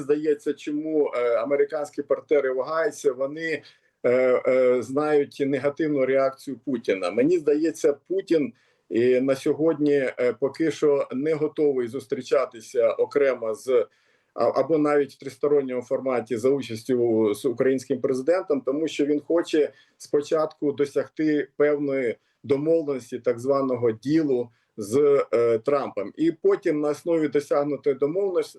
здається, чому е, американські партнери вагаються, вони е, е, знають негативну реакцію Путіна. Мені здається, Путін на сьогодні поки що не готовий зустрічатися окремо з або навіть в тристоронньому форматі за участю з українським президентом, тому що він хоче спочатку досягти певної домовленості, так званого ділу з е, Трампом, і потім на основі досягнутої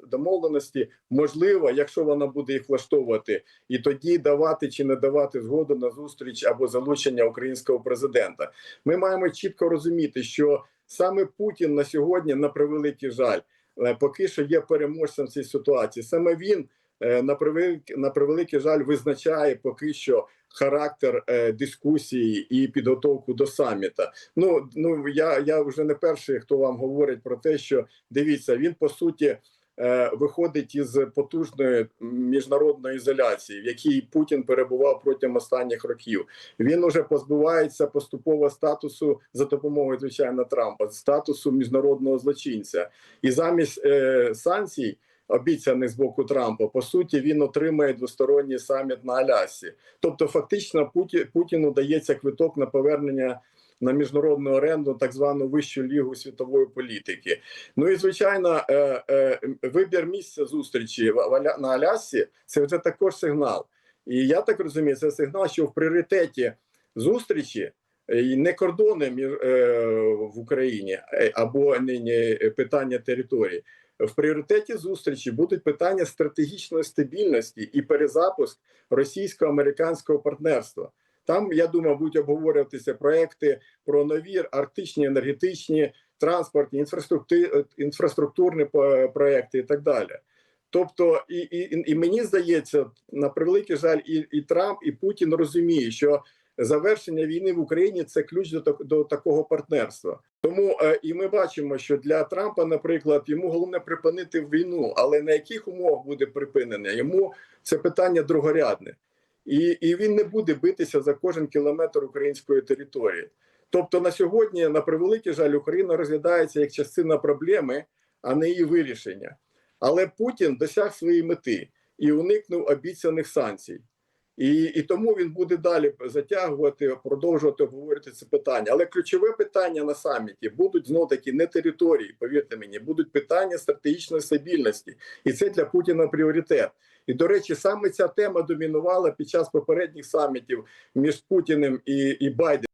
домовленості, можливо, якщо вона буде їх влаштовувати, і тоді давати чи не давати згоду на зустріч або залучення українського президента. Ми маємо чітко розуміти, що саме Путін на сьогодні, на превеликий жаль, е, поки що є переможцем цій ситуації. Саме він е, на превеликий, на превеликий жаль визначає поки що характер е, дискусії і підготовку до саміта. Ну ну я, я вже не перший, хто вам говорить про те, що дивіться, він по суті. е, Виходить із потужної міжнародної ізоляції, в якій Путін перебував протягом останніх років. Він уже позбувається поступово статусу за допомогою звичайно Трампа, статусу міжнародного злочинця, і замість е, санкцій, обіцяних з боку Трампа, по суті, він отримає двосторонній саміт на Алясі. Тобто, фактично, Путі, Путіну дається квиток на повернення на міжнародну оренду, так звану вищу лігу світової політики. Ну і звичайно, е, е, вибір місця зустрічі на Алясі це вже також сигнал. І я так розумію, це сигнал, що в пріоритеті зустрічі не кордони між е, в Україні е, або нині е, питання території. В пріоритеті зустрічі будуть питання стратегічної стабільності і перезапуск російсько-американського партнерства. Там я думаю, будуть обговорюватися проекти про нові арктичні енергетичні транспортні інфраструктурні проекти і так далі. Тобто, і, і, і мені здається, на превеликий жаль, і, і Трамп, і Путін розуміє, що завершення війни в Україні це ключ до, до такого партнерства. Тому е, і ми бачимо, що для Трампа, наприклад, йому головне припинити війну, але на яких умовах буде припинення? Йому це питання другорядне, і, і він не буде битися за кожен кілометр української території. Тобто, на сьогодні, на превеликий жаль, Україна розглядається як частина проблеми, а не її вирішення. Але Путін досяг своєї мети і уникнув обіцяних санкцій. І, і тому він буде далі затягувати, продовжувати обговорити це питання. Але ключове питання на саміті будуть знов таки не території, повірте мені, будуть питання стратегічної стабільності, і це для Путіна пріоритет. І до речі, саме ця тема домінувала під час попередніх самітів між Путіним і, і Байденом.